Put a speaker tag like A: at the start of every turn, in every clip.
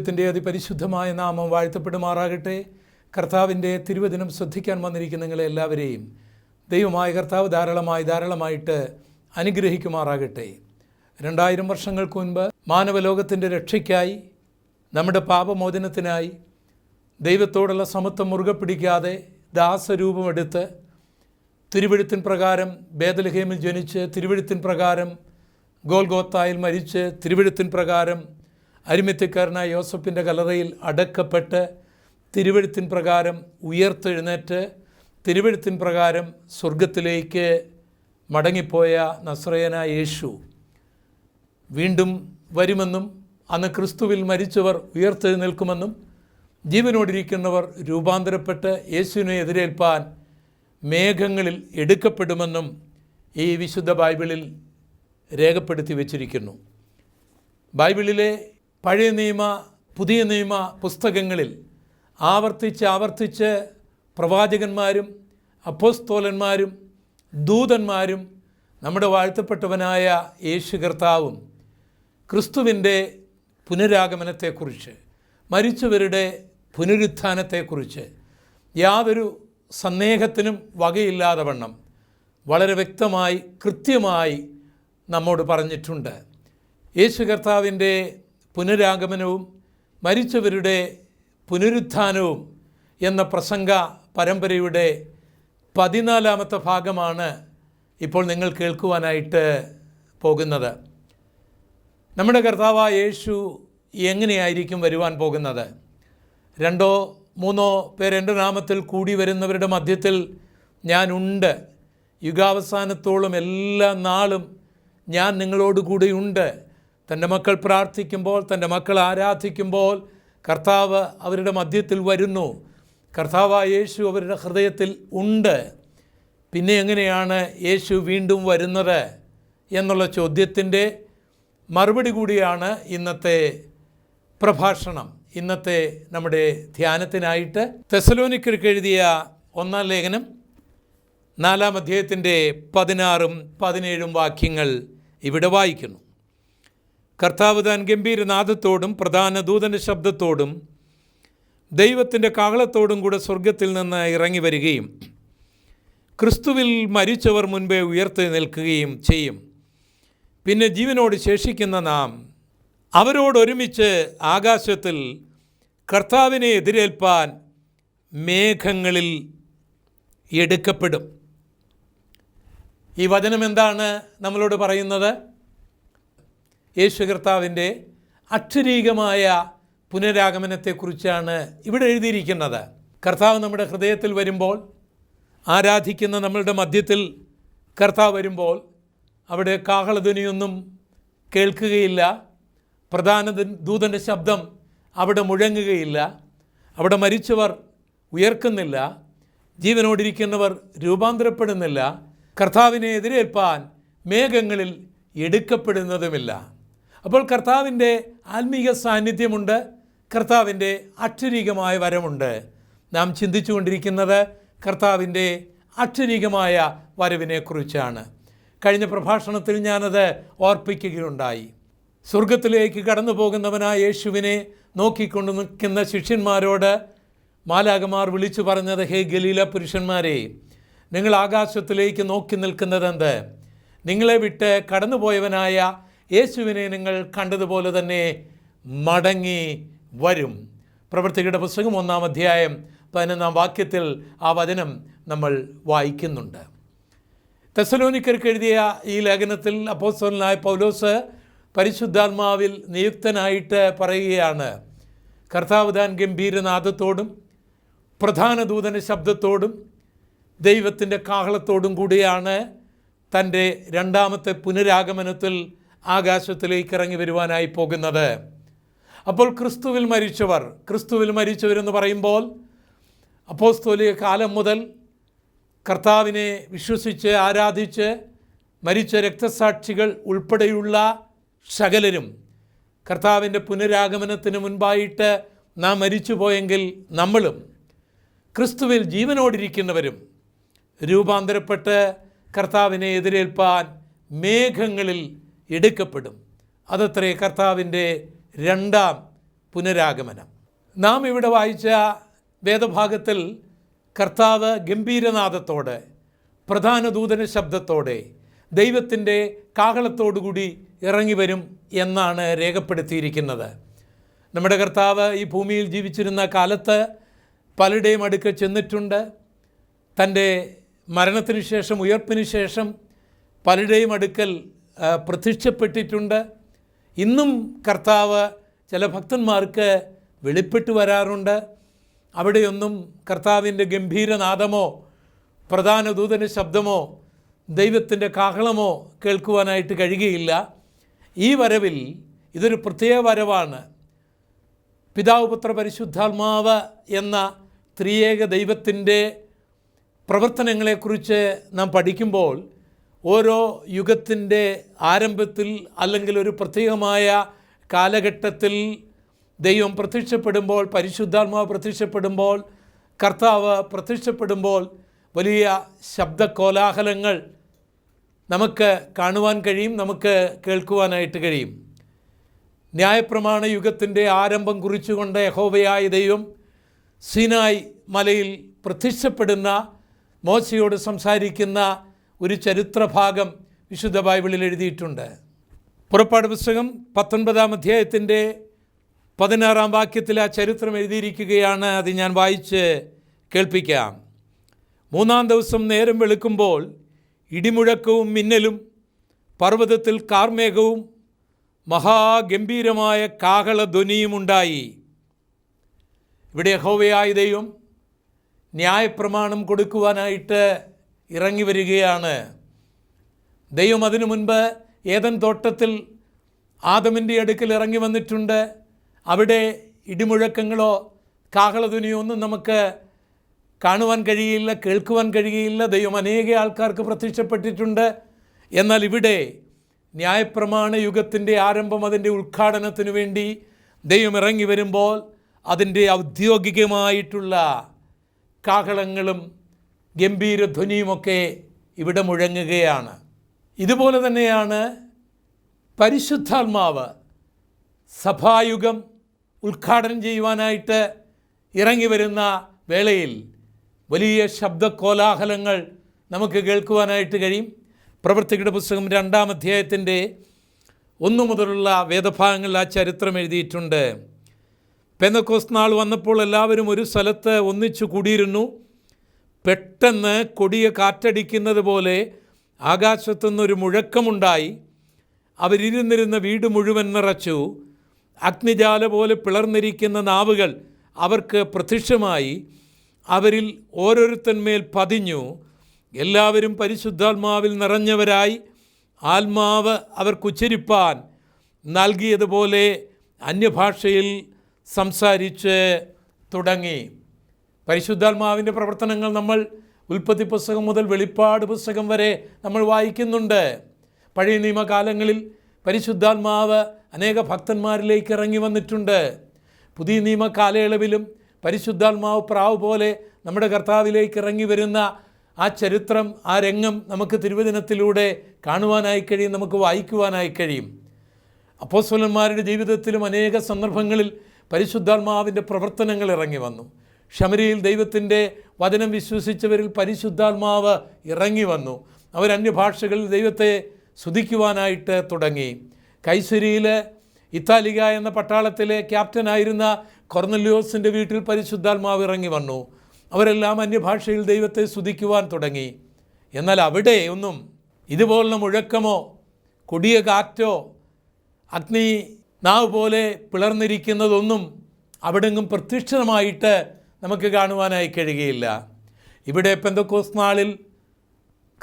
A: ദൈവത്തിന്റെ അതിപരിശുദ്ധമായ നാമം വാഴ്ത്തപ്പെടുമാറാകട്ടെ. കർത്താവിന്റെ തിരുവചനം ശ്രദ്ധിക്കാൻ വന്നിരിക്കുന്ന നിങ്ങളെ എല്ലാവരെയും ദൈവമായ കർത്താവ് ധാരാളമായി ധാരാളമായിട്ട് അനുഗ്രഹിക്കുമാറാകട്ടെ. രണ്ടായിരം വർഷങ്ങൾക്ക് മുൻപ് മാനവലോകത്തിന്റെ രക്ഷയ്ക്കായി നമ്മുടെ പാപമോചനത്തിനായി ദൈവത്തോടുള്ള സമത്വം മുറുകെ പിടിക്കാതെ ദാസരൂപമെടുത്ത് തിരുവഴുത്തിൻ പ്രകാരം ബേദലഹേമിൽ ജനിച്ച് തിരുവഴുത്തിൻ പ്രകാരം ഗോൽഗോത്തായിൽ മരിച്ച് തിരുവഴുത്തിൻ പ്രകാരം അരിമത്യക്കാരനായ യോസഫിന്റെ കലറയിൽ അടക്കപ്പെട്ട് തിരുവഴുത്തിൻ പ്രകാരം ഉയർത്തെഴുന്നേറ്റ് തിരുവഴുത്തിൻ പ്രകാരം സ്വർഗത്തിലേക്ക് മടങ്ങിപ്പോയ നസ്രയനായ യേശു വീണ്ടും വരുമെന്നും അന്ന് ക്രിസ്തുവിൽ മരിച്ചവർ ഉയർത്തെഴുന്നേൽക്കുമെന്നും ജീവനോടിരിക്കുന്നവർ രൂപാന്തരപ്പെട്ട് യേശുവിനെ എതിരേൽപ്പാൻ മേഘങ്ങളിൽ എടുക്കപ്പെടുമെന്നും ഈ വിശുദ്ധ ബൈബിളിൽ രേഖപ്പെടുത്തി വച്ചിരിക്കുന്നു. ബൈബിളിലെ പഴയ നിയമ പുതിയ നിയമ പുസ്തകങ്ങളിൽ ആവർത്തിച്ച് ആവർത്തിച്ച് പ്രവാചകന്മാരും അപ്പോസ്തോലന്മാരും ദൂതന്മാരും നമ്മുടെ വാഴ്ത്തപ്പെട്ടവനായ യേശു കർത്താവും ക്രിസ്തുവിന്റെ പുനരാഗമനത്തെക്കുറിച്ച് മരിച്ചവരുടെ പുനരുത്ഥാനത്തെക്കുറിച്ച് യാതൊരു സന്ദേഹത്തിനും വകയില്ലാതെ വണ്ണം വളരെ വ്യക്തമായി കൃത്യമായി നമ്മോട് പറഞ്ഞിട്ടുണ്ട്. യേശു കർത്താവിന്റെ പുനരാഗമനവും മരിച്ചവരുടെ പുനരുത്ഥാനവും എന്ന പ്രസംഗ പരമ്പരയുടെ പതിനാലാമത്തെ ഭാഗമാണ് ഇപ്പോൾ നിങ്ങൾ കേൾക്കുവാനായിട്ട് പോകുന്നത്. നമ്മുടെ കർത്താവായ യേശു എങ്ങനെയായിരിക്കും വരുവാൻ പോകുന്നത്? രണ്ടോ മൂന്നോ പേർ എന്റെ നാമത്തിൽ കൂടി വരുന്നവരുടെ മധ്യത്തിൽ ഞാനുണ്ട്. യുഗാവസാനത്തോളം എല്ലാ നാളും ഞാൻ നിങ്ങളോട് കൂടെയുണ്ട് തന്റെ മക്കൾ പ്രാർത്ഥിക്കുമ്പോൾ തന്റെ മക്കൾ ആരാധിക്കുമ്പോൾ കർത്താവ് അവരുടെ മധ്യത്തിൽ വരുന്നു. കർത്താവ് യേശു അവരുടെ ഹൃദയത്തിൽ ഉണ്ട്. പിന്നെ എങ്ങനെയാണ് യേശു വീണ്ടും വരുന്നത് എന്നുള്ള ചോദ്യത്തിന്റെ മറുപടി കൂടിയാണ് ഇന്നത്തെ പ്രഭാഷണം. ഇന്നത്തെ നമ്മുടെ ധ്യാനത്തിനായിട്ട് തെസലോനിക്കർക്ക് എഴുതിയ ഒന്നാം ലേഖനം നാലാം അധ്യായത്തിന്റെ പതിനാറും പതിനേഴും വാക്യങ്ങൾ ഇവിടെ വായിക്കുന്നു. കർത്താവ് താൻ ഗംഭീരനാഥത്തോടും പ്രധാന ദൂതന്റെ ശബ്ദത്തോടും ദൈവത്തിന്റെ കാഹളത്തോടും കൂടെ സ്വർഗത്തിൽ നിന്ന് ഇറങ്ങി വരികയും ക്രിസ്തുവിൽ മരിച്ചവർ മുൻപേ ഉയർത്തി നിൽക്കുകയും ചെയ്യും. പിന്നെ ജീവനോട് ശേഷിക്കുന്ന നാം അവരോടൊരുമിച്ച് ആകാശത്തിൽ കർത്താവിനെ എതിരേൽപ്പാൻ മേഘങ്ങളിൽ എടുക്കപ്പെടും. ഈ വചനം എന്താണ് നമ്മളോട് പറയുന്നത്? യേശു കർത്താവിന്റെ അക്ഷരീകമായ പുനരാഗമനത്തെക്കുറിച്ചാണ് ഇവിടെ എഴുതിയിരിക്കുന്നത്. കർത്താവ് നമ്മുടെ ഹൃദയത്തിൽ വരുമ്പോൾ ആരാധിക്കുന്ന നമ്മളുടെ മധ്യത്തിൽ കർത്താവ് വരുമ്പോൾ അവിടെ കാഹളധ്വനിയൊന്നും കേൾക്കുകയില്ല. പ്രധാന ദൂതന്റെ ശബ്ദം അവിടെ മുഴങ്ങുകയില്ല. അവിടെ മരിച്ചവർ ഉയർക്കുന്നില്ല. ജീവനോടിരിക്കുന്നവർ രൂപാന്തരപ്പെടുന്നില്ല. കർത്താവിനെ എതിരേൽപ്പാൻ മേഘങ്ങളിൽ എടുക്കപ്പെടുന്നതുമില്ല. അപ്പോൾ കർത്താവിന്റെ ആത്മീക സാന്നിധ്യമുണ്ട് കർത്താവിന്റെ അക്ഷരീകമായ വരമുണ്ട്. നാം ചിന്തിച്ചുകൊണ്ടിരിക്കുന്നത് കർത്താവിന്റെ അക്ഷരീകമായ വരവിനെക്കുറിച്ചാണ്. കഴിഞ്ഞ പ്രഭാഷണത്തിൽ ഞാനത് ഓർപ്പിക്കുകയുണ്ടായി. സ്വർഗത്തിലേക്ക് കടന്നു പോകുന്നവനായ യേശുവിനെ നോക്കിക്കൊണ്ട് നിൽക്കുന്ന ശിഷ്യന്മാരോട് മാലാകമാർ വിളിച്ചു പറഞ്ഞത് ഹേ ഗലീല പുരുഷന്മാരെ നിങ്ങൾ ആകാശത്തിലേക്ക് നോക്കി നിൽക്കുന്നതെന്ത്? നിങ്ങളെ വിട്ട് കടന്നുപോയവനായ യേശുവിനെ നിങ്ങൾ കണ്ടതുപോലെ തന്നെ മടങ്ങി വരും. പ്രവൃത്തികളുടെ പുസ്തകം ഒന്നാം അധ്യായം പതിനൊന്നാം വാക്യത്തിൽ ആ വചനം നമ്മൾ വായിക്കുന്നുണ്ട്. തെസലോനിക്കർക്ക് എഴുതിയ ഈ ലേഖനത്തിൽ അപ്പോസ്തലനായ പൗലോസ് പരിശുദ്ധാത്മാവിൽ നിയുക്തനായിട്ട് പറയുകയാണ് കർത്താവ് താൻ ഗംഭീരനാഥത്തോടും പ്രധാന ദൂതന ശബ്ദത്തോടും ദൈവത്തിന്റെ കാഹളത്തോടും കൂടിയാണ് തന്റെ രണ്ടാമത്തെ പുനരാഗമനത്തിൽ ആകാശത്തിലേക്ക് ഇറങ്ങി വരുവാനായി പോകുന്നത്. അപ്പോൾ ക്രിസ്തുവിൽ മരിച്ചവർ ക്രിസ്തുവിൽ മരിച്ചവരെന്ന് പറയുമ്പോൾ അപ്പോസ്തോലിക കാലം മുതൽ കർത്താവിനെ വിശ്വസിച്ച് ആരാധിച്ച് മരിച്ച രക്തസാക്ഷികൾ ഉൾപ്പെടെയുള്ള സകലരും കർത്താവിന്റെ പുനരാഗമനത്തിന് മുൻപായിട്ട് നാം മരിച്ചു പോയെങ്കിൽ നമ്മളും ക്രിസ്തുവിൽ ജീവനോടിരിക്കുന്നവരും രൂപാന്തരപ്പെട്ട് കർത്താവിനെ എതിരേൽപ്പാൻ മേഘങ്ങളിൽ എടുക്കപ്പെടും. അതത്രേ കർത്താവിന്റെ രണ്ടാം പുനരാഗമനം. നാം ഇവിടെ വായിച്ച വേദഭാഗത്തിൽ കർത്താവ് ഗംഭീരനാഥത്തോടെ പ്രധാന ദൂതന ശബ്ദത്തോടെ ദൈവത്തിന്റെ കാഹളത്തോടുകൂടി ഇറങ്ങി വരും എന്നാണ് രേഖപ്പെടുത്തിയിരിക്കുന്നത്. നമ്മുടെ കർത്താവ് ഈ ഭൂമിയിൽ ജീവിച്ചിരുന്ന കാലത്ത് പലരുടെയും അടുക്ക ചെന്നിട്ടുണ്ട്. തന്റെ മരണത്തിന് ശേഷം ഉയർപ്പിന് ശേഷം പലരുടെയും അടുക്കൽ പ്രത്യക്ഷപ്പെട്ടിട്ടുണ്ട്. ഇന്നും കർത്താവ് ചില ഭക്തന്മാർക്ക് വെളിപ്പെട്ട് വരാറുണ്ട്. അവിടെയൊന്നും കർത്താവിന്റെ ഗംഭീരനാദമോ പ്രധാന ദൂതന ശബ്ദമോ ദൈവത്തിന്റെ കാഹളമോ കേൾക്കുവാനായിട്ട് കഴിയുകയില്ല. ഈ വരവിൽ ഇതൊരു പ്രത്യേക വരവാണ്. പിതാവ് പുത്ര പരിശുദ്ധാത്മാവ് എന്ന ത്രിയേക ദൈവത്തിന്റെ പ്രവർത്തനങ്ങളെക്കുറിച്ച് നാം പഠിക്കുമ്പോൾ ഓരോ യുഗത്തിന്റെ ആരംഭത്തിൽ അല്ലെങ്കിൽ ഒരു പ്രത്യേകമായ കാലഘട്ടത്തിൽ ദൈവം പ്രത്യക്ഷപ്പെടുമ്പോൾ പരിശുദ്ധാത്മാവ് പ്രത്യക്ഷപ്പെടുമ്പോൾ കർത്താവ് പ്രത്യക്ഷപ്പെടുമ്പോൾ വലിയ ശബ്ദകോലാഹലങ്ങൾ നമുക്ക് കാണുവാൻ കഴിയും നമുക്ക് കേൾക്കുവാനായിട്ട് കഴിയും. ന്യായപ്രമാണ യുഗത്തിന്റെ ആരംഭം കുറിച്ചുകൊണ്ട് യഹോവയായ ദൈവം സീനായ് മലയിൽ പ്രത്യക്ഷപ്പെടുന്ന മോശയോട് സംസാരിക്കുന്ന ഒരു ചരിത്രഭാഗം വിശുദ്ധ ബൈബിളിൽ എഴുതിയിട്ടുണ്ട്. പുറപ്പാട് പുസ്തകം പത്തൊൻപതാം അധ്യായത്തിന്റെ പതിനാറാം വാക്യത്തിൽ ആ ചരിത്രം എഴുതിയിരിക്കുകയാണ്. അത് ഞാൻ വായിച്ച് കേൾപ്പിക്കാം. മൂന്നാം ദിവസം നേരം വെളുക്കുമ്പോൾ ഇടിമുഴക്കവും മിന്നലും പർവതത്തിൽ കാർമേഘവും മഹാഗംഭീരമായ കാഹളധ്വനിയും ഉണ്ടായി. ഇവിടെ ഹോവയായ ദൈവം ന്യായപ്രമാണം കൊടുക്കുവാനായിട്ട് ഇറങ്ങി വരികയാണ്. ദൈവം അതിനു മുൻപ് ഏതൻ തോട്ടത്തിൽ ആദമിന്റെ അടുക്കൽ ഇറങ്ങി വന്നിട്ടുണ്ട്. അവിടെ ഇടിമുഴക്കങ്ങളോ കാഹളധുനിയോ ഒന്നും നമുക്ക് കാണുവാൻ കഴിയില്ല കേൾക്കുവാൻ കഴിയില്ല. ദൈവം അനേക ആൾക്കാർക്ക് പ്രത്യക്ഷപ്പെട്ടിട്ടുണ്ട്. എന്നാൽ ഇവിടെ ന്യായപ്രമാണ യുഗത്തിന്റെ ആരംഭം അതിന്റെ ഉദ്ഘാടനത്തിന് വേണ്ടി ദൈവം ഇറങ്ങി വരുമ്പോൾ അതിന്റെ ഔദ്യോഗികമായിട്ടുള്ള കാഹളങ്ങളും ഗംഭീരധ്വനിയുമൊക്കെ ഇവിടെ മുഴങ്ങുകയാണ്. ഇതുപോലെ തന്നെയാണ് പരിശുദ്ധാത്മാവ് സഭായുഗം ഉദ്ഘാടനം ചെയ്യുവാനായിട്ട് ഇറങ്ങി വരുന്ന വേളയിൽ വലിയ ശബ്ദകോലാഹലങ്ങൾ നമുക്ക് കേൾക്കുവാനായിട്ട് കഴിയും. പ്രവർത്തികളുടെ പുസ്തകം രണ്ടാം അധ്യായത്തിന്റെ ഒന്നു മുതലുള്ള വേദഭാഗങ്ങളിൽ ആ ചരിത്രം എഴുതിയിട്ടുണ്ട്. പെന്തക്കോസ് നാൾ വന്നപ്പോൾ എല്ലാവരും ഒരു സ്ഥലത്ത് ഒന്നിച്ചു കൂടിയിരുന്നു. പെട്ടെന്ന് കൊടിയ കാറ്റടിക്കുന്നത് പോലെ ആകാശത്തുനിന്നൊരു മുഴക്കമുണ്ടായി. അവരിരുന്നിരുന്ന വീട് മുഴുവൻ നിറച്ചു. അഗ്നിജാല പോലെ പിളർന്നിരിക്കുന്ന നാവുകൾ അവർക്ക് പ്രത്യക്ഷമായി. അവരിൽ ഓരോരുത്തന്മേൽ പതിഞ്ഞു. എല്ലാവരും പരിശുദ്ധാത്മാവിൽ നിറഞ്ഞവരായി. ആത്മാവ് അവർക്കുച്ചരിപ്പാൻ നൽകിയതുപോലെ അന്യഭാഷയിൽ സംസാരിച്ച് തുടങ്ങി. പരിശുദ്ധാത്മാവിന്റെ പ്രവർത്തനങ്ങൾ നമ്മൾ ഉൽപ്പത്തി പുസ്തകം മുതൽ വെളിപ്പാട് പുസ്തകം വരെ നമ്മൾ വായിക്കുന്നുണ്ട്. പഴയ നിയമകാലങ്ങളിൽ പരിശുദ്ധാത്മാവ് അനേക ഭക്തന്മാരിലേക്ക് ഇറങ്ങി വന്നിട്ടുണ്ട്. പുതിയ നിയമ കാലയളവിലും പരിശുദ്ധാത്മാവ് പ്രാവ് പോലെ നമ്മുടെ കർത്താവിലേക്ക് ഇറങ്ങി വരുന്ന ആ ചരിത്രം ആ രംഗം നമുക്ക് തിരുവചനത്തിലൂടെ കാണുവാനായി കഴിയും നമുക്ക് വായിക്കുവാനായി കഴിയും. അപ്പോസ്വലന്മാരുടെ ജീവിതത്തിലും അനേക സന്ദർഭങ്ങളിൽ പരിശുദ്ധാത്മാവിന്റെ പ്രവർത്തനങ്ങൾ ഇറങ്ങി വന്നു. ഷമരിയിൽ ദൈവത്തിന്റെ വചനം വിശ്വസിച്ചവരിൽ പരിശുദ്ധാത്മാവ് ഇറങ്ങി വന്നു. അവർ അന്യഭാഷകളിൽ ദൈവത്തെ സ്തുതിക്കുവാനായിട്ട് തുടങ്ങി. കൈസരിയിൽ ഇത്താലിക എന്ന പട്ടാളത്തിലെ ക്യാപ്റ്റനായിരുന്ന കൊർന്നല്യോസിന്റെ വീട്ടിൽ പരിശുദ്ധാത്മാവ് ഇറങ്ങി വന്നു. അവരെല്ലാം അന്യഭാഷയിൽ ദൈവത്തെ സ്തുതിക്കുവാൻ തുടങ്ങി. എന്നാൽ അവിടെ ഒന്നും ഇതുപോലുള്ള മുഴക്കമോ കൊടിയ കാറ്റോ അഗ്നി നാവ് പോലെ പിളർന്നിരിക്കുന്നതൊന്നും അവിടെങ്ങും പ്രത്യക്ഷമായിട്ട് നമുക്ക് കാണുവാനായി കഴിയുകയില്ല. ഇവിടെ പെന്തക്കോസ് നാളിൽ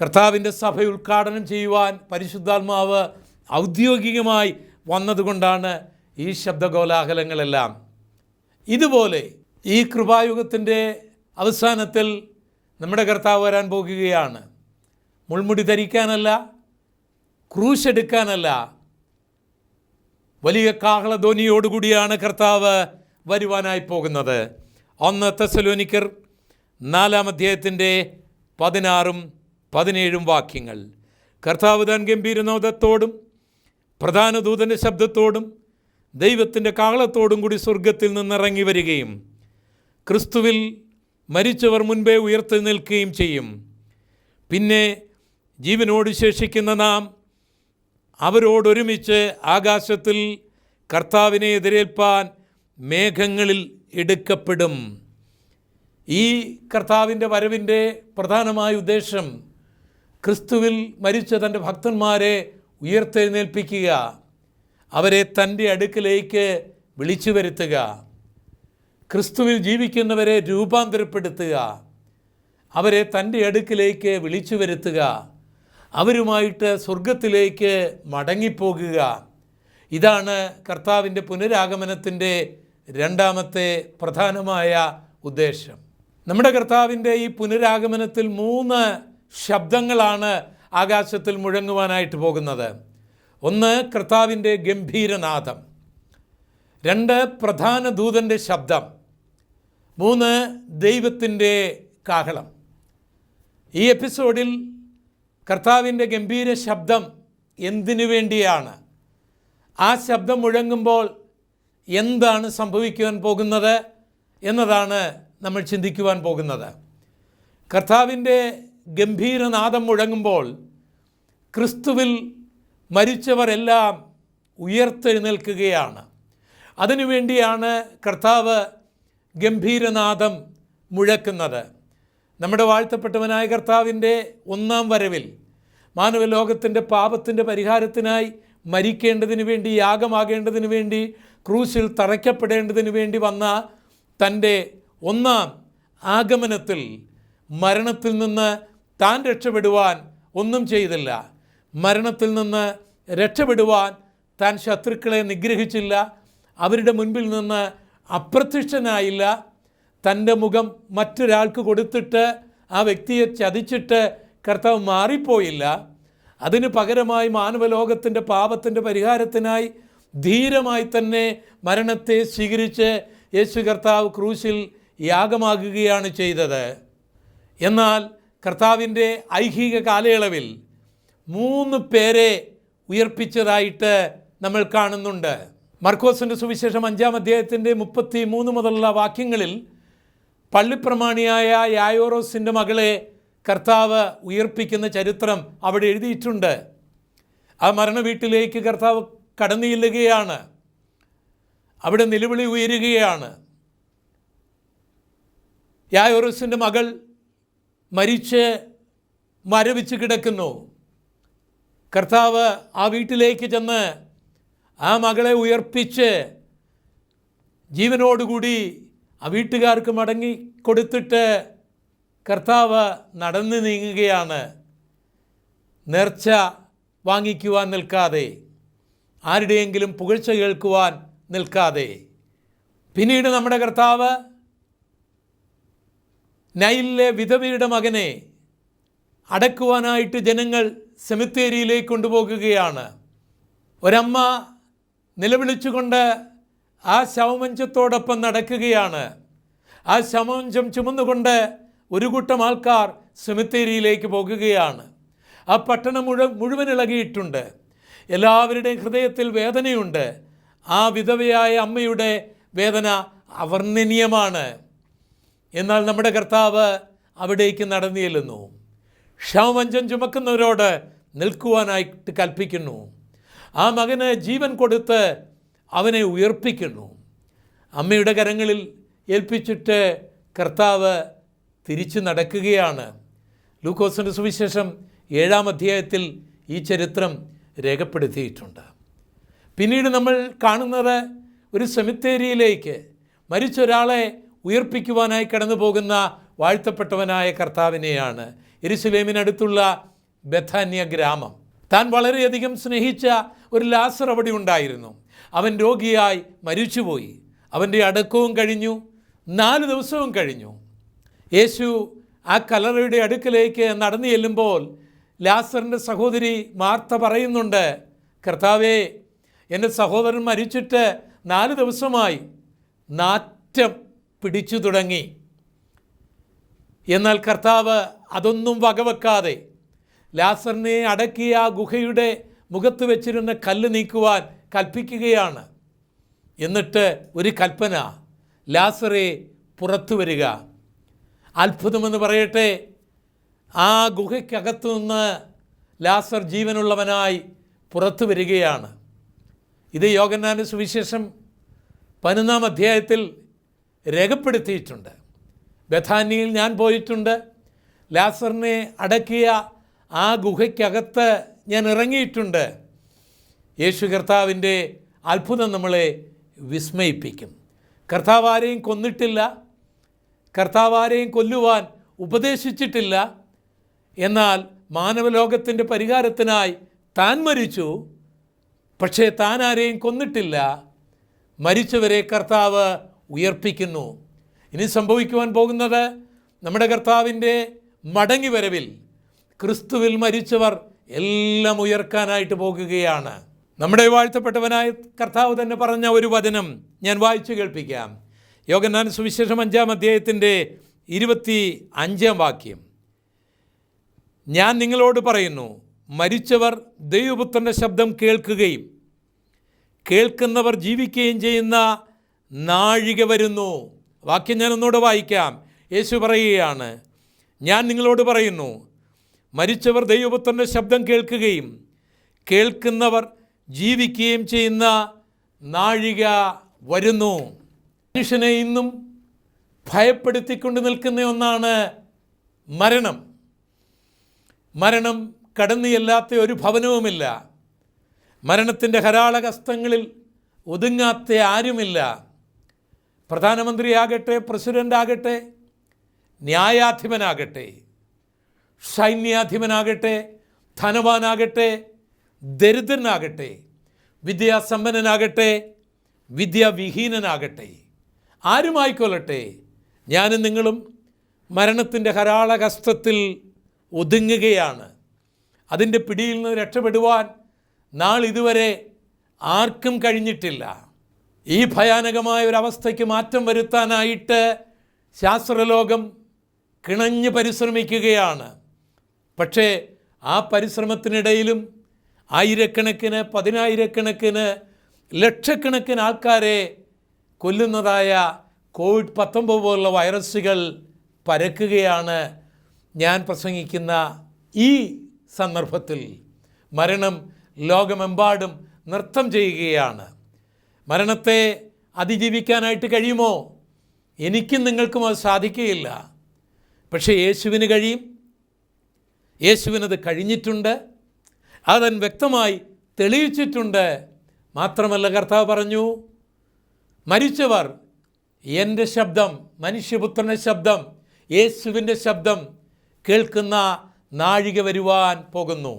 A: കർത്താവിന്റെ സഭ ഉദ്ഘാടനം ചെയ്യുവാൻ പരിശുദ്ധാത്മാവ് ഔദ്യോഗികമായി വന്നതുകൊണ്ടാണ് ഈ ശബ്ദകോലാഹലങ്ങളെല്ലാം. ഇതുപോലെ ഈ കൃപായുഗത്തിന്റെ അവസാനത്തിൽ നമ്മുടെ കർത്താവ് വരാൻ പോകുകയാണ്. മുൾമുടി ധരിക്കാനല്ല ക്രൂശെടുക്കാനല്ല വലിയ കാഹളധ്വനിയോടുകൂടിയാണ് കർത്താവ് വരുവാനായി പോകുന്നത്. ഒന്ന് തെസലോനിക്കർ നാലാം അധ്യായത്തിന്റെ പതിനാറും പതിനേഴും വാക്യങ്ങൾ. കർത്താവ് താൻ ഗംഭീരനോദത്തോടും പ്രധാന ദൂതന്റെ ശബ്ദത്തോടും ദൈവത്തിന്റെ കാളത്തോടും കൂടി സ്വർഗത്തിൽ നിന്നിറങ്ങി വരികയും ക്രിസ്തുവിൽ മരിച്ചവർ മുൻപേ ഉയർത്തെഴുന്നേൽക്കുകയും ചെയ്യും. പിന്നെ ജീവനോട് ശേഷിക്കുന്ന നാം അവരോടൊരുമിച്ച് ആകാശത്തിൽ കർത്താവിനെ എതിരേൽപ്പാൻ മേഘങ്ങളിൽ എടുക്കപ്പെടും. ഈ കർത്താവിന്റെ വരവിന്റെ പ്രധാനമായ ഉദ്ദേശം ക്രിസ്തുവിൽ മരിച്ച തന്റെ ഭക്തന്മാരെ ഉയർത്തെഴുന്നേൽപ്പിക്കുക. അവരെ തന്റെ അടുക്കിലേക്ക് വിളിച്ചു വരുത്തുക. ക്രിസ്തുവിൽ ജീവിക്കുന്നവരെ രൂപാന്തരപ്പെടുത്തുക. അവരെ തന്റെ അടുക്കിലേക്ക് വിളിച്ചു വരുത്തുക. അവരുമായിട്ട് സ്വർഗത്തിലേക്ക് മടങ്ങിപ്പോകുക. ഇതാണ് കർത്താവിന്റെ പുനരാഗമനത്തിന്റെ രണ്ടാമത്തെ പ്രധാനമായ ഉദ്ദേശം. നമ്മുടെ കർത്താവിന്റെ ഈ പുനരാഗമനത്തിൽ മൂന്ന് ശബ്ദങ്ങളാണ് ആകാശത്തിൽ മുഴങ്ങുവാനായിട്ട് പോകുന്നത്. ഒന്ന് കർത്താവിന്റെ ഗംഭീരനാഥം രണ്ട് പ്രധാന ദൂതന്റെ ശബ്ദം. മൂന്ന് ദൈവത്തിന്റെ കാഹളം. ഈ എപ്പിസോഡിൽ കർത്താവിന്റെ ഗംഭീര ശബ്ദം എന്തിനു വേണ്ടിയാണ്? ആ ശബ്ദം മുഴങ്ങുമ്പോൾ എന്താണ് സംഭവിക്കുവാൻ പോകുന്നത് എന്നതാണ് നമ്മൾ ചിന്തിക്കുവാൻ പോകുന്നത്. കർത്താവിന്റെ ഗംഭീരനാദം മുഴങ്ങുമ്പോൾ ക്രിസ്തുവിൽ മരിച്ചവരെല്ലാം ഉയർത്തെഴുന്നേൽക്കുകയാണ്. അതിനുവേണ്ടിയാണ് കർത്താവ് ഗംഭീരനാദം മുഴക്കുന്നത്. നമ്മുടെ വാഴ്ത്തപ്പെട്ടവനായ കർത്താവിന്റെ ഒന്നാം വരവിൽ മാനവലോകത്തിന്റെ പാപത്തിന്റെ പരിഹാരത്തിനായി മരിക്കേണ്ടതിന് വേണ്ടി യാഗമാകേണ്ടതിന് വേണ്ടി ക്രൂശിൽ തറയ്ക്കപ്പെടേണ്ടതിന് വേണ്ടി വന്ന തന്റെ ഒന്നാം ആഗമനത്തിൽ മരണത്തിൽ നിന്ന് താൻ രക്ഷപ്പെടുവാൻ ഒന്നും ചെയ്തില്ല. മരണത്തിൽ നിന്ന് രക്ഷപ്പെടുവാൻ താൻ ശത്രുക്കളെ നിഗ്രഹിച്ചില്ല. അവരുടെ മുൻപിൽ നിന്ന് അപ്രത്യക്ഷനായില്ല. തന്റെ മുഖം മറ്റൊരാൾക്ക് കൊടുത്തിട്ട് ആ വ്യക്തിയെ ചതിച്ചിട്ട് കർത്താവ് മാറിപ്പോയില്ല. അതിന് പകരമായി മാനവലോകത്തിന്റെ പാപത്തിന്റെ പരിഹാരത്തിനായി ധീരമായി തന്നെ മരണത്തെ സ്വീകരിച്ച് യേശു കർത്താവ് ക്രൂശിൽ യാഗമാകുകയാണ് ചെയ്തത്. എന്നാൽ കർത്താവിന്റെ ഐഹിക കാലയളവിൽ മൂന്ന് പേരെ ഉയർപ്പിച്ചതായിട്ട് നമ്മൾ കാണുന്നുണ്ട്. മർക്കോസിന്റെ സുവിശേഷം അഞ്ചാം അധ്യായത്തിന്റെ മുപ്പത്തി മൂന്ന് മുതലുള്ള വാക്യങ്ങളിൽ പള്ളിപ്രമാണിയായ യായോറോസിന്റെ മകളെ കർത്താവ് ഉയർപ്പിക്കുന്ന ചരിത്രം അവിടെ എഴുതിയിട്ടുണ്ട്. ആ മരണവീട്ടിലേക്ക് കർത്താവ് കടന്നു ചെല്ലുകയാണ് അവിടെ നിലവിളി ഉയരുകയാണ്. യായോറസിന്റെ മകൾ മരിച്ച് മരവിച്ച് കിടക്കുന്നു. കർത്താവ് ആ വീട്ടിലേക്ക് ചെന്ന് ആ മകളെ ഉയർപ്പിച്ച് ജീവനോടുകൂടി ആ വീട്ടുകാർക്ക് മടങ്ങി കൊടുത്തിട്ട് കർത്താവ് നടന്നു നീങ്ങുകയാണ്. നേർച്ച വാങ്ങിക്കുവാൻ നിൽക്കാതെ. ആരുടെയെങ്കിലും പുകഴ്ച കേൾക്കുവാൻ നിൽക്കാതെ. പിന്നീട് നമ്മുടെ കർത്താവ് നൈലിലെ വിധവയുടെ മകനെ അടക്കുവാനായിട്ട് ജനങ്ങൾ സെമിത്തേരിയിലേക്ക് കൊണ്ടുപോകുകയാണ്. ഒരമ്മ നിലവിളിച്ചുകൊണ്ട് ആ ശവമഞ്ചത്തോടൊപ്പം നടക്കുകയാണ്. ആ ശവമഞ്ചം ചുമന്നുകൊണ്ട് ഒരു കൂട്ടം ആൾക്കാർ സെമിത്തേരിയിലേക്ക് പോകുകയാണ്. ആ പട്ടണം മുഴുവൻ ഇളകിയിട്ടുണ്ട്. എല്ലാവരുടെയും ഹൃദയത്തിൽ വേദനയുണ്ട്. ആ വിധവയായ അമ്മയുടെ വേദന അവർണനീയമാണ്. എന്നാൽ നമ്മുടെ കർത്താവ് അവിടേക്ക് നടന്നു ചെല്ലുന്നു ക്ഷമമഞ്ചം ചുമക്കുന്നവരോട് നിൽക്കുവാനായിട്ട് കൽപ്പിക്കുന്നു. ആ മകന് ജീവൻ കൊടുത്ത് അവനെ ഉയർപ്പിക്കുന്നു. അമ്മയുടെ കരങ്ങളിൽ ഏൽപ്പിച്ചിട്ട് കർത്താവ് തിരിച്ചു നടക്കുകയാണ്. ലൂക്കോസിന്റെ സുവിശേഷം ഏഴാം അധ്യായത്തിൽ ഈ ചരിത്രം രേഖപ്പെടുത്തിയിട്ടുണ്ട്. പിന്നീട് നമ്മൾ കാണുന്നത് ഒരു സെമിത്തേരിയിലേക്ക് മരിച്ചൊരാളെ ഉയർപ്പിക്കുവാനായി കടന്നു പോകുന്ന വാഴ്ത്തപ്പെട്ടവനായ കർത്താവിനെയാണ് എരുസലേമിനടുത്തുള്ള ബഥാന്യ ഗ്രാമം. താൻ വളരെയധികം സ്നേഹിച്ച ഒരു ലാസർ അവിടെ ഉണ്ടായിരുന്നു. അവൻ രോഗിയായി മരിച്ചുപോയി. അവന്റെ അടക്കവും കഴിഞ്ഞു. നാല് ദിവസവും കഴിഞ്ഞു. യേശു ആ കലറയുടെ അടുക്കലേക്ക് നടന്നു ചെല്ലുമ്പോൾ ലാസറിന്റെ സഹോദരി മാർത്ത പറയുന്നുണ്ട് കർത്താവേ എന്റെ സഹോദരൻ മരിച്ചിട്ട് നാല് ദിവസമായി നാറ്റം പിടിച്ചു തുടങ്ങി. എന്നാൽ കർത്താവ് അതൊന്നും വകവെക്കാതെ ലാസറിനെ അടക്കിയ ആ ഗുഹയുടെ മുഖത്ത് വെച്ചിരുന്ന കല്ല് നീക്കുവാൻ കൽപ്പിക്കുകയാണ്. എന്നിട്ട് ഒരു കൽപ്പന ലാസറെ പുറത്തു വരിക. അത്ഭുതമെന്ന് പറയട്ടെ ആ ഗുഹയ്ക്കകത്തു നിന്ന് ലാസർ ജീവനുള്ളവനായി പുറത്തു വരികയാണ്. ഇത് യോഗനാന സുവിശേഷം പതിനൊന്നാം അധ്യായത്തിൽ രേഖപ്പെടുത്തിയിട്ടുണ്ട്. ബഥാനിയിൽ ഞാൻ പോയിട്ടുണ്ട്. ലാസറിനെ അടക്കിയ ആ ഗുഹയ്ക്കകത്ത് ഞാൻ ഇറങ്ങിയിട്ടുണ്ട്. യേശു കർത്താവിന്റെ അത്ഭുതം നമ്മളെ വിസ്മയിപ്പിക്കും. കർത്താവ് ആരെയും കൊന്നിട്ടില്ല. കർത്താവ് ആരെയും കൊല്ലുവാൻ ഉപദേശിച്ചിട്ടില്ല. എന്നാൽ മാനവലോകത്തിന്റെ പരിഹാരത്തിനായി താൻ മരിച്ചു. പക്ഷേ താൻ ആരെയും കൊന്നിട്ടില്ല. മരിച്ചവരെ കർത്താവ് ഉയർപ്പിക്കുന്നു. ഇനി സംഭവിക്കുവാൻ പോകുന്നത് നമ്മുടെ കർത്താവിന്റെ മടങ്ങി വരവിൽ ക്രിസ്തുവിൽ മരിച്ചവർ എല്ലാം ഉയർക്കാനായിട്ട് പോകുകയാണ്. നമ്മുടെ വാഴ്ത്തപ്പെട്ടവനായ കർത്താവ് തന്നെ പറഞ്ഞ ഒരു വചനം ഞാൻ വായിച്ചു കേൾപ്പിക്കാം. യോഗനാൻ സുവിശേഷം അഞ്ചാം അധ്യായത്തിന്റെ ഇരുപത്തി അഞ്ചാം വാക്യം. ഞാൻ നിങ്ങളോട് പറയുന്നു മരിച്ചവർ ദൈവപുത്രന്റെ ശബ്ദം കേൾക്കുകയും കേൾക്കുന്നവർ ജീവിക്കുകയും ചെയ്യുന്ന നാഴിക വരുന്നു. വാക്യം ഞാൻ ഒന്നുകൂടെ വായിക്കാം. യേശു പറയുകയാണ് ഞാൻ നിങ്ങളോട് പറയുന്നു മരിച്ചവർ ദൈവപുത്രന്റെ ശബ്ദം കേൾക്കുകയും കേൾക്കുന്നവർ ജീവിക്കുകയും ചെയ്യുന്ന നാഴിക വരുന്നു. മനുഷ്യനെ ഇന്നും ഭയപ്പെടുത്തിക്കൊണ്ട് നിൽക്കുന്ന ഒന്നാണ് മരണം. മരണം കടന്നു ചെല്ലാത്ത ഒരു ഭവനവുമില്ല. മരണത്തിന്റെ ഹരാളകസ്തങ്ങളിൽ ഒതുങ്ങാത്ത ആരുമില്ല. പ്രധാനമന്ത്രിയാകട്ടെ പ്രസിഡന്റാകട്ടെ ന്യായാധിപനാകട്ടെ സൈന്യാധിപനാകട്ടെ ധനവാനാകട്ടെ ദരിദ്രനാകട്ടെ വിദ്യാസമ്പന്നനാകട്ടെ വിദ്യാവിഹീനനാകട്ടെ ആരുമായിക്കൊള്ളട്ടെ? ഞാനും നിങ്ങളും മരണത്തിന്റെ ഹരാളകസ്തത്തിൽ ഒതുങ്ങുകയാണ്. അതിന്റെ പിടിയിൽ നിന്ന് രക്ഷപ്പെടുവാൻ ഇതുവരെ ആർക്കും കഴിഞ്ഞിട്ടില്ല. ഈ ഭയാനകമായ ഒരവസ്ഥയ്ക്ക് മാറ്റം വരുത്താനായിട്ട് ശാസ്ത്രലോകം കിണഞ്ഞ് പരിശ്രമിക്കുകയാണ്. പക്ഷേ ആ പരിശ്രമത്തിനിടയിലും ആയിരക്കണക്കിന് പതിനായിരക്കണക്കിന് ലക്ഷക്കണക്കിന് ആൾക്കാരെ കൊല്ലുന്നതായ കോവിഡ് പത്തൊമ്പത് പോലുള്ള വൈറസുകൾ പരക്കുകയാണ് ഞാൻ പ്രസംഗിക്കുന്ന ഈ സന്ദർഭത്തിൽ മരണം ലോകമെമ്പാടും നൃത്തം ചെയ്യുകയാണ്. മരണത്തെ അതിജീവിക്കാനായിട്ട് കഴിയുമോ? എനിക്കും നിങ്ങൾക്കും അത് സാധിക്കുകയില്ല. പക്ഷേ യേശുവിന് കഴിയും. യേശുവിനത് കഴിഞ്ഞിട്ടുണ്ട്. അതൻ വ്യക്തമായി തെളിയിച്ചിട്ടുണ്ട്. മാത്രമല്ല കർത്താവ് പറഞ്ഞു മരിച്ചവർ എന്റെ ശബ്ദം മനുഷ്യപുത്രന്റെ ശബ്ദം യേശുവിന്റെ ശബ്ദം കേൾക്കുന്ന നാഴിക വരുവാൻ പോകുന്നു.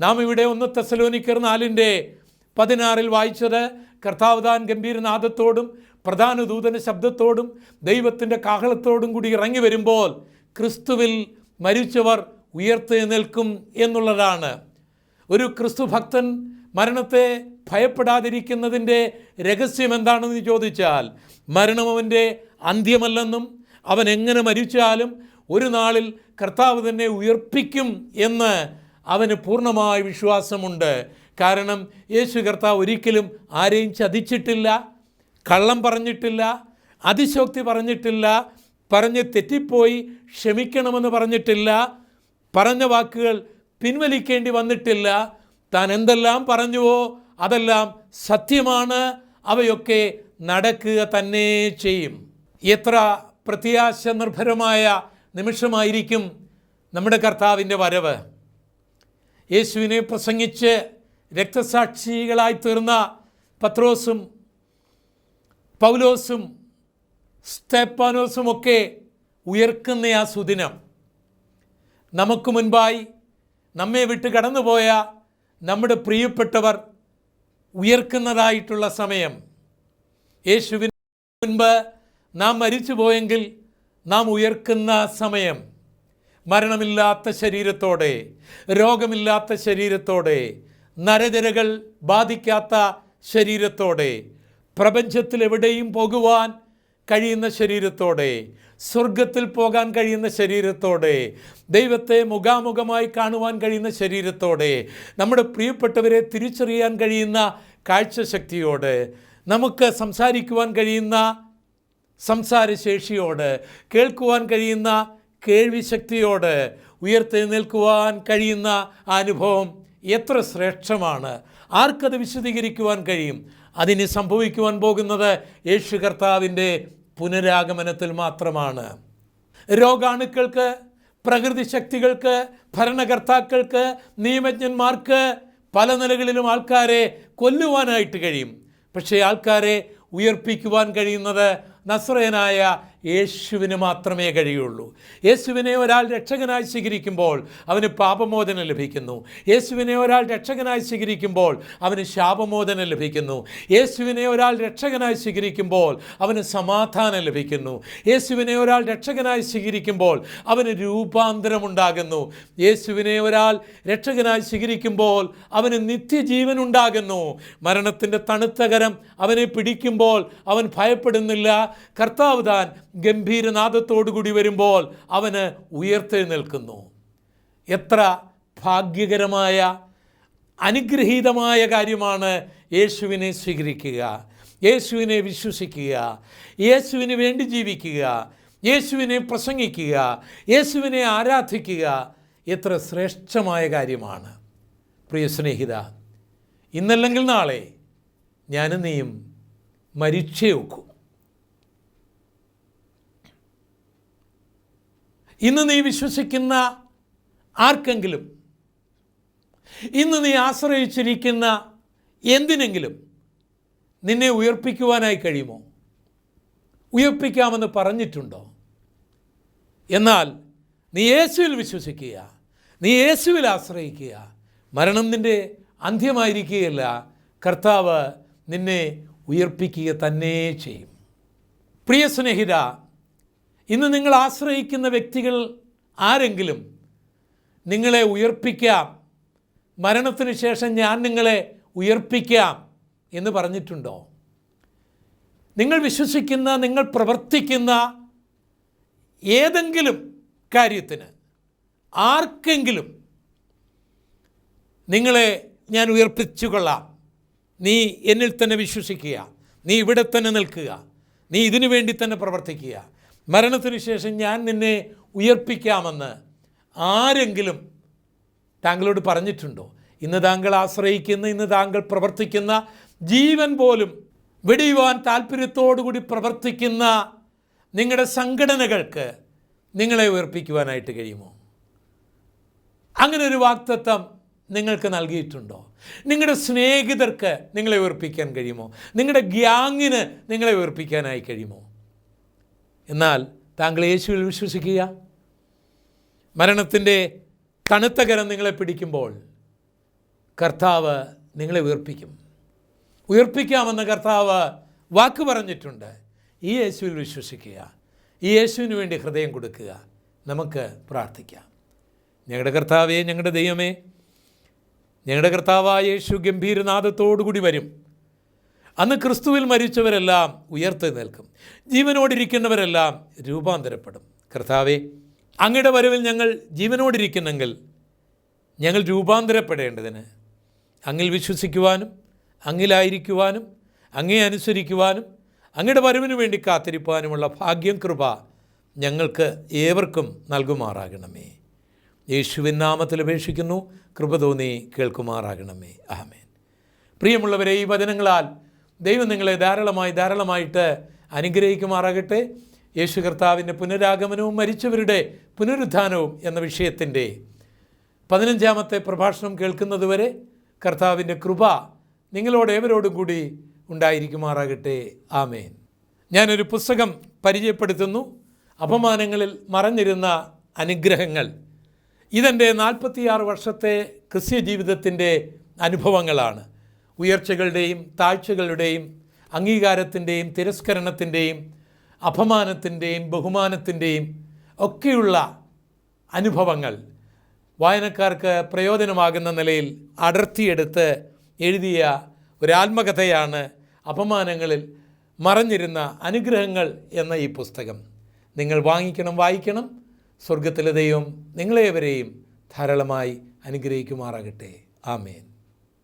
A: നാം ഇവിടെ ഒന്ന് തെസലോനിക്കർ നാലിന്റെ പതിനാറിൽ വായിച്ചത് കർത്താവ്താൻ ഗംഭീരനാഥത്തോടും പ്രധാന ദൂതന ശബ്ദത്തോടും ദൈവത്തിന്റെ കാഹളത്തോടും കൂടി ഇറങ്ങി വരുമ്പോൾ ക്രിസ്തുവിൽ മരിച്ചവർ ഉയർത്തെഴുന്നേൽക്കും എന്നുള്ളതാണ്. ഒരു ക്രിസ്തു ഭക്തൻ മരണത്തെ ഭയപ്പെടാതിരിക്കുന്നതിന്റെ രഹസ്യം എന്താണെന്ന് ചോദിച്ചാൽ മരണം അവന്റെ അന്ത്യമല്ലെന്നും അവൻ എങ്ങനെ മരിച്ചാലും ഒരു നാളിൽ കർത്താവ് തന്നെ ഉയർപ്പിക്കും എന്ന് അവന് പൂർണമായ വിശ്വാസമുണ്ട്. കാരണം യേശു കർത്താവ് ഒരിക്കലും ആരെയും ചതിച്ചിട്ടില്ല കള്ളം പറഞ്ഞിട്ടില്ല അതിശോക്തി പറഞ്ഞിട്ടില്ല പറഞ്ഞ് തെറ്റിപ്പോയി ക്ഷമിക്കണമെന്ന് പറഞ്ഞിട്ടില്ല പറഞ്ഞ വാക്കുകൾ പിൻവലിക്കേണ്ടി വന്നിട്ടില്ല. താൻ എന്തെല്ലാം പറഞ്ഞുവോ അതെല്ലാം സത്യമാണ്. അവയൊക്കെ നടക്കുക തന്നെ ചെയ്യും. എത്ര പ്രത്യാശ നിർഭരമായ നിമിഷമായിരിക്കും നമ്മുടെ കർത്താവിന്റെ വരവ്. യേശുവിനെ പ്രസംഗിച്ച് രക്തസാക്ഷികളായി തീർന്ന പത്രോസും പൗലോസും സ്തേപ്പാനോസും ഒക്കെ ഉയർക്കുന്ന ആ സുദിനം. നമുക്ക് മുൻപായി നമ്മെ വിട്ട് കടന്നുപോയ നമ്മുടെ പ്രിയപ്പെട്ടവർ ഉയർക്കുന്നതായിട്ടുള്ള സമയം. യേശുവിന് മുൻപ് നാം മരിച്ചു പോയെങ്കിൽ നാം ഉയർക്കുന്ന സമയം മരണമില്ലാത്ത ശരീരത്തോടെ രോഗമില്ലാത്ത ശരീരത്തോടെ നരജരകൾ ബാധിക്കാത്ത ശരീരത്തോടെ പ്രപഞ്ചത്തിൽ എവിടെയും പോകുവാൻ കഴിയുന്ന ശരീരത്തോടെ സ്വർഗത്തിൽ പോകാൻ കഴിയുന്ന ശരീരത്തോടെ ദൈവത്തെ മുഖാമുഖമായി കാണുവാൻ കഴിയുന്ന ശരീരത്തോടെ നമ്മുടെ പ്രിയപ്പെട്ടവരെ തിരിച്ചറിയാൻ കഴിയുന്ന കാഴ്ചശക്തിയോടെ നമുക്ക് സംസാരിക്കുവാൻ കഴിയുന്ന സംസാരശേഷിയോട് കേൾക്കുവാൻ കഴിയുന്ന കേൾവി ശക്തിയോട് ഉയർത്തെഴുന്നേൽക്കുവാൻ കഴിയുന്ന അനുഭവം എത്ര ശ്രേഷ്ഠമാണ്. ആർക്കത് വിശദീകരിക്കുവാൻ കഴിയും? അതിന് സംഭവിക്കുവാൻ പോകുന്നത് യേശു കർത്താവിന്റെ പുനരാഗമനത്തിൽ മാത്രമാണ്. രോഗാണുക്കൾക്ക് പ്രകൃതി ശക്തികൾക്ക് ഭരണകർത്താക്കൾക്ക് നിയമജ്ഞന്മാർക്ക് പല നിലകളിലും ആൾക്കാരെ കൊല്ലുവാനായിട്ട് കഴിയും. പക്ഷേ ആൾക്കാരെ ഉയർപ്പിക്കുവാൻ കഴിയുന്നത് నస్రుయనాయ യേശുവിന് മാത്രമേ കഴിയുള്ളൂ. യേശുവിനെ ഒരാൾ രക്ഷകനായി സ്വീകരിക്കുമ്പോൾ അവന് പാപമോചനം ലഭിക്കുന്നു. യേശുവിനെ ഒരാൾ രക്ഷകനായി സ്വീകരിക്കുമ്പോൾ അവന് ശാപമോചനം ലഭിക്കുന്നു. യേശുവിനെ ഒരാൾ രക്ഷകനായി സ്വീകരിക്കുമ്പോൾ അവന് സമാധാനം ലഭിക്കുന്നു. യേശുവിനെ ഒരാൾ രക്ഷകനായി സ്വീകരിക്കുമ്പോൾ അവന് രൂപാന്തരമുണ്ടാകുന്നു യേശുവിനെ ഒരാൾ രക്ഷകനായി സ്വീകരിക്കുമ്പോൾ അവന് നിത്യജീവൻ ഉണ്ടാകുന്നു. മരണത്തിന്റെ തണുത്തകരം അവനെ പിടിക്കുമ്പോൾ അവൻ ഭയപ്പെടുന്നില്ല. കർത്താവ് താൻ ഗംഭീരനാദത്തോടുകൂടി വരുമ്പോൾ അവന് നിൽക്കുന്നു. എത്ര ഭാഗ്യകരമായ അനുഗ്രഹീതമായ കാര്യമാണ് യേശുവിനെ സ്വീകരിക്കുക. യേശുവിനെ വിശ്വസിക്കുക. യേശുവിന് വേണ്ടി ജീവിക്കുക. യേശുവിനെ പ്രസംഗിക്കുക. യേശുവിനെ ആരാധിക്കുക. എത്ര ശ്രേഷ്ഠമായ കാര്യമാണ്. പ്രിയ സ്നേഹിത ഇന്നല്ലെങ്കിൽ നാളെ ഞാനും നീയും മരിച്ചേ ഇന്ന് നീ വിശ്വസിക്കുന്ന ആർക്കെങ്കിലും ഇന്ന് നീ ആശ്രയിച്ചിരിക്കുന്ന എന്തിനെങ്കിലും നിന്നെ ഉയർപ്പിക്കുവാനായി കഴിയുമോ? ഉയർപ്പിക്കാമെന്ന് പറഞ്ഞിട്ടുണ്ടോ? എന്നാൽ നീ യേശുവിൽ വിശ്വസിക്കുക നീ യേശുവിൽ ആശ്രയിക്കുക. മരണം നിന്റെ അന്ത്യമായിരിക്കുകയല്ല കർത്താവ് നിന്നെ ഉയർപ്പിക്കുക തന്നെ ചെയ്യും. പ്രിയ സ്നേഹിത ഇന്ന് നിങ്ങൾ ആശ്രയിക്കുന്ന വ്യക്തികൾ ആരെങ്കിലും നിങ്ങളെ ഉയർപ്പിക്കാം. മരണത്തിന് ശേഷം ഞാൻ നിങ്ങളെ ഉയർപ്പിക്കാം എന്ന് പറഞ്ഞിട്ടുണ്ടോ? നിങ്ങൾ വിശ്വസിക്കുന്ന നിങ്ങൾ പ്രവർത്തിക്കുന്ന ഏതെങ്കിലും കാര്യത്തിന് ആർക്കെങ്കിലും നിങ്ങളെ ഞാൻ ഉയർപ്പിച്ചു കൊള്ളാം നീ എന്നിൽ തന്നെ വിശ്വസിക്കുക. നീ ഇവിടെ തന്നെ നിൽക്കുക. നീ ഇതിനു വേണ്ടി തന്നെ പ്രവർത്തിക്കുക. മരണത്തിന് ശേഷം ഞാൻ നിന്നെ ഉയർപ്പിക്കാമെന്ന് ആരെങ്കിലും താങ്കളോട് പറഞ്ഞിട്ടുണ്ടോ? ഇന്ന് താങ്കൾ ആശ്രയിക്കുന്ന ഇന്ന് താങ്കൾ പ്രവർത്തിക്കുന്ന ജീവൻ പോലും വെടിയുവാൻ താല്പര്യത്തോടുകൂടി പ്രവർത്തിക്കുന്ന നിങ്ങളുടെ സംഘടനകൾക്ക് നിങ്ങളെ ഉയർപ്പിക്കുവാനായിട്ട് കഴിയുമോ? അങ്ങനെ ഒരു വാക്തത്വം നിങ്ങൾക്ക് നൽകിയിട്ടുണ്ടോ? നിങ്ങളുടെ സ്നേഹിതർക്ക് നിങ്ങളെ ഉയർപ്പിക്കാൻ കഴിയുമോ? നിങ്ങളുടെ ഗ്യാങ്ങിന് നിങ്ങളെ ഉയർപ്പിക്കാനായി കഴിയുമോ? എന്നാൽ താങ്കൾ യേശുവിൽ വിശ്വസിക്കുക? മരണത്തിന്റെ തണുത്ത കരം നിങ്ങളെ പിടിക്കുമ്പോൾ കർത്താവ് നിങ്ങളെ ഉയർപ്പിക്കും. ഉയർപ്പിക്കാമെന്ന് കർത്താവ് വാക്ക് പറഞ്ഞിട്ടുണ്ട്. ഈ യേശുവിൽ വിശ്വസിക്കുക. ഈ യേശുവിന് വേണ്ടി ഹൃദയം കൊടുക്കുക. നമുക്ക് പ്രാർത്ഥിക്കാം. ഞങ്ങളുടെ കർത്താവേ ഞങ്ങളുടെ ദൈവമേ ഞങ്ങളുടെ കർത്താവായ യേശു ഗംഭീരനാഥത്തോടുകൂടി വരും. അന്ന് ക്രിസ്തുവിൽ മരിച്ചവരെല്ലാം ഉയർത്തി നിൽക്കും. ജീവനോടിരിക്കുന്നവരെല്ലാം രൂപാന്തരപ്പെടും. കർത്താവേ അങ്ങയുടെ വരവിൽ ഞങ്ങൾ ജീവനോടിരിക്കുന്നെങ്കിൽ ഞങ്ങൾ രൂപാന്തരപ്പെടേണ്ടതിന് അങ്ങിൽ വിശ്വസിക്കുവാനും അങ്ങിലായിരിക്കുവാനും അങ്ങേ അനുസരിക്കുവാനും അങ്ങയുടെ വരവിന് വേണ്ടി കാത്തിരിപ്പാനുമുള്ള ഭാഗ്യം കൃപ ഞങ്ങൾക്ക് ഏവർക്കും നൽകുമാറാകണമേ. യേശുവിൻ നാമത്തിൽ അപേക്ഷിക്കുന്നു. കൃപ തോന്നി കേൾക്കുമാറാകണമേ. ആമേൻ. പ്രിയമുള്ളവരെ ഈ വചനങ്ങളാൽ ദൈവം നിങ്ങളെ ധാരാളമായി ധാരാളമായിട്ട് അനുഗ്രഹിക്കുമാറാകട്ടെ. യേശു കർത്താവിന്റെ പുനരാഗമനവും മരിച്ചവരുടെ പുനരുത്ഥാനവും എന്ന വിഷയത്തിന്റെ പതിനഞ്ചാമത്തെ പ്രഭാഷണം കേൾക്കുന്നതുവരെ കർത്താവിന്റെ കൃപ നിങ്ങളോട് ഏവരോടും കൂടി ഉണ്ടായിരിക്കുമാറാകട്ടെ. ആമേൻ. ഞാനൊരു പുസ്തകം പരിചയപ്പെടുത്തുന്നു. അപമാനങ്ങളിൽ മറഞ്ഞിരുന്ന അനുഗ്രഹങ്ങൾ. ഇതെന്റെ നാൽപ്പത്തിയാറ് വർഷത്തെ ക്രിസ്ത്യ ജീവിതത്തിന്റെ അനുഭവങ്ങളാണ്. ഉയർച്ചകളുടെയും താഴ്ചകളുടെയും അംഗീകാരത്തിന്റെയും തിരസ്കരണത്തിന്റെയും അപമാനത്തിന്റെയും ബഹുമാനത്തിന്റെയും ഒക്കെയുള്ള അനുഭവങ്ങൾ വായനക്കാർക്ക് പ്രയോജനമാകുന്ന നിലയിൽ അടർത്തിയെടുത്ത് എഴുതിയ ഒരാത്മകഥയാണ് അപമാനങ്ങളിൽ മറഞ്ഞിരുന്ന അനുഗ്രഹങ്ങൾ എന്ന ഈ പുസ്തകം. നിങ്ങൾ വാങ്ങിക്കണം വായിക്കണം. സ്വർഗത്തിലെ ദൈവം നിങ്ങളേവരെയും ധാരാളമായി അനുഗ്രഹിക്കുമാറാകട്ടെ. ആമേൻ.